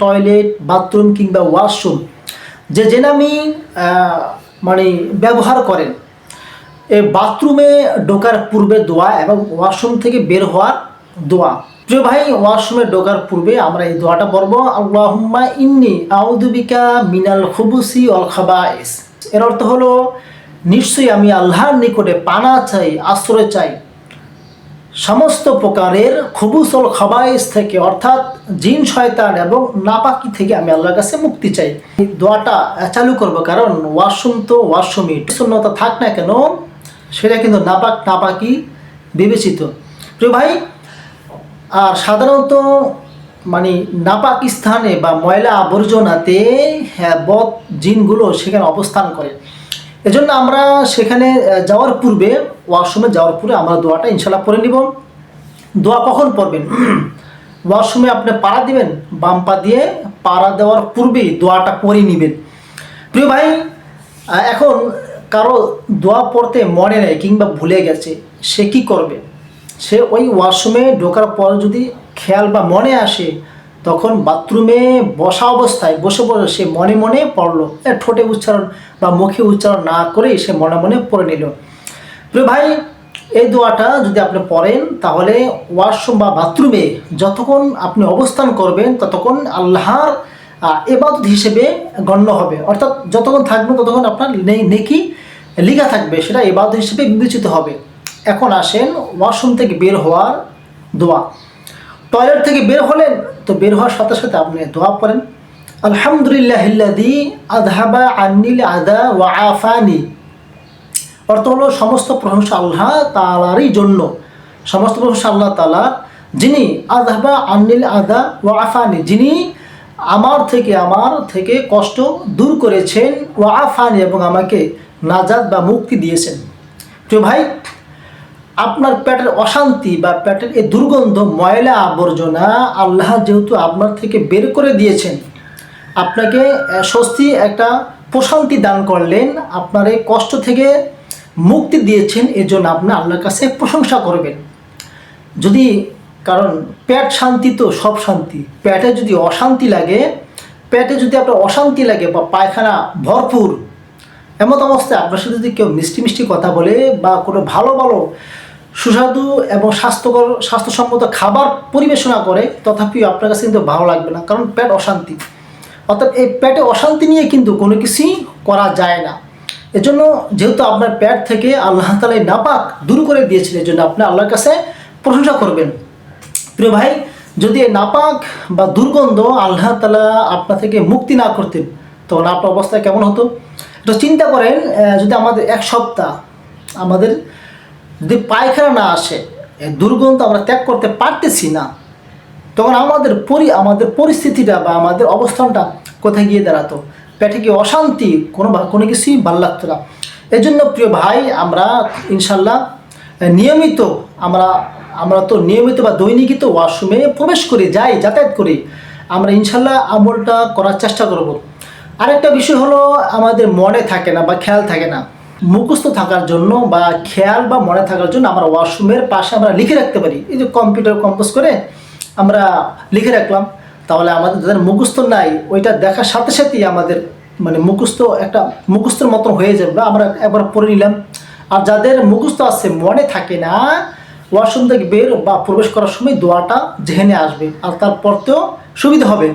Toilet bathroom কিংবা washroom যে যে নামই মানে ব্যবহার করেন, এ বাথরুমে ঢোকার পূর্বে দোয়া এবং ওয়াশরুম থেকে বের হওয়ার দোয়া। প্রিয় ভাই ওয়াশরুমে ঢোকার পূর্বে আমরা এই দোয়াটা পড়ব, আল্লাহুম্মা ইন্নি আউদুবিকা মিনাল খুবুসি অল খাবাইস। এর অর্থ হলো, নিশ্চয়ই আমি আল্লাহর নিকটে পানা চাই, আশ্রয় চাই। সমস্ত প্রকারের খুবুসল খাবাইস থেকে, অর্থাৎ জিন, শয়তান এবং নাপাকি থেকে আমি আল্লাহর কাছে মুক্তি চাই। দোয়াটা চালু করব, কারণ ওয়াশরুম তো ওয়াশরুমই। শূন্যতা থাক না কেন, সেটা কিন্তু নাপাক, নাপাকি বিবেচিত। প্রিয় ভাই, আর সাধারণত মানে নাপাক স্থানে বা ময়লা আবর্জনাতে হ্যাঁ বদ জিনগুলো সেখানে অবস্থান করে। এজন্য আমরা সেখানে যাওয়ার পূর্বে ওয়াশরুমে যাওয়ার পূর্বে আমরা দোয়াটা ইনশাল্লাহ পড়ে নিব। দোয়া কখন পড়বেন? ওয়াশরুমে আপনি পাড়া দিবেন, বাম পা দিয়ে পাড়া দেওয়ার পূর্বেই দোয়াটা পড়ে নেবেন। প্রিয় ভাই এখন কারও দোয়া পড়তে মনে নেই কিংবা ভুলে গেছে, সে কি করবে? সে ওই ওয়াশরুমে ঢোকার পর যদি খেয়াল বা মনে আসে তখন বাথরুমে বসা অবস্থায় বসে বসে সে মনে মনে পড়ল। ঠোঁটে উচ্চারণ বা মুখে উচ্চারণ না করেই সে মনে মনে পড়ে নিল। প্রিয় ভাই, এই দোয়াটা যদি আপনি পড়েন, তাহলে ওয়াশরুম বা বাথরুমে যতক্ষণ আপনি অবস্থান করবেন, ততক্ষণ আল্লাহর এবাদত হিসেবে গণ্য হবে। অর্থাৎ যতক্ষণ থাকবেন, ততক্ষণ আপনার নেকি লিখা থাকবে, সেটা এবাদত হিসেবে বিবেচিত হবে। এখন আসেন ওয়াশরুম থেকে বের হওয়ার দোয়া। টয়লেট থেকে বের হলেন, তো বের হওয়ার সাথে সাথে আপনি দোয়া পড়েন। আলহামদুলিল্লাহ আদহাবা আন্নিল আদা ওয়া আফানি। অর্থ হলো সমস্ত প্রশংসা আল্লাহ তালারই জন্য। সমস্ত প্রশংসা আল্লাহ তালা যিনি আদহাবা আন্নিল আদা ও আফানি, যিনি আমার থেকে আমার থেকে কষ্ট দূর করেছেন ও আফানি এবং আমাকে নাজাদ বা মুক্তি দিয়েছেন। প্রিয় ভাই আপনার পেটের অশান্তি বা পেটের এই দুর্গন্ধ, ময়লা আবর্জনা, আল্লাহ যেহেতু আপনার থেকে বের করে দিয়েছেন, আপনাকে স্বস্তি একটা প্রশান্তি দান করলেন, আপনার এই কষ্ট থেকে মুক্তি দিয়েছেন, এজন্য আপনি আল্লাহর কাছে প্রশংসা করবেন। যদি, কারণ পেট শান্তি তো সব শান্তি, পেটে যদি অশান্তি লাগে, পেটে যদি আপনার অশান্তি লাগে বা পায়খানা ভরপুর এমন অবস্থায় আপনার সাথে যদি কেউ মিষ্টি মিষ্টি কথা বলে বা কোনো ভালো ভালো সুস্বাদু এবং স্বাস্থ্যকর, স্বাস্থ্যসম্মত খাবার পরিবেশনা করে, তথাপিও আপনার কাছে কিন্তু ভালো লাগবে না, কারণ পেট অশান্তি। অর্থাৎ এই পেটে অশান্তি নিয়ে কিন্তু কোনো কিছুই করা যায় না। এজন্য যেহেতু আপনার পেট থেকে আল্লাহ তালা নাপাক দূর করে দিয়েছিল এজন্য আপনি আল্লাহর কাছে প্রশংসা করবেন। প্রিয় ভাই, যদি এই নাপাক বা দুর্গন্ধ আল্লাহ তালা আপনার থেকে মুক্তি না করতেন, তখন আপনার অবস্থা কেমন হতো? এটা চিন্তা করেন যদি আমাদের এক সপ্তাহ আমাদের যদি পায়খানা না আসে দুর্গন্ধ আমরা ত্যাগ করতে পারতেছি না, তখন আমাদের পরি, আমাদের পরিস্থিতিটা বা আমাদের অবস্থানটা কোথায় গিয়ে দাঁড়াতো? পেটে কি অশান্তি? কোনো কোনো কিছুই ভালো লাগতো না। এই জন্য প্রিয় ভাই, আমরা ইনশাল্লাহ নিয়মিত আমরা আমরা তো নিয়মিত বা দৈনিকই তো ওয়াশরুমে প্রবেশ করি, যাই, যাতায়াত করি। আমরা ইনশাল্লাহ আমলটা করার চেষ্টা করব। আরেকটা বিষয় হলো, আমাদের মনে থাকে না বা খেয়াল থাকে না। মুখস্থ থাকার জন্য বা খেয়াল বা মনে থাকার জন্য আমরা ওয়াশরুমের পাশে আমরা লিখে রাখতে পারি। এই যে কম্পিউটার কম্পোজ করে আমরা লিখে রাখলাম, তাহলে আমাদের যাদের মুখস্থ নাই, ওইটা দেখার সাথে সাথেই আমাদের মানে মুখস্থ একটা মুখস্থর মতন হয়ে যাবে। বা আমরা একবার পড়ে নিলাম। আর যাদের মুখস্থ আছে, মনে থাকে না, ওয়াশরুম থেকে বের বা প্রবেশ করার সময় দোয়াটা জেহেনে আসবে। আর তার পড়তেও সুবিধা হবে।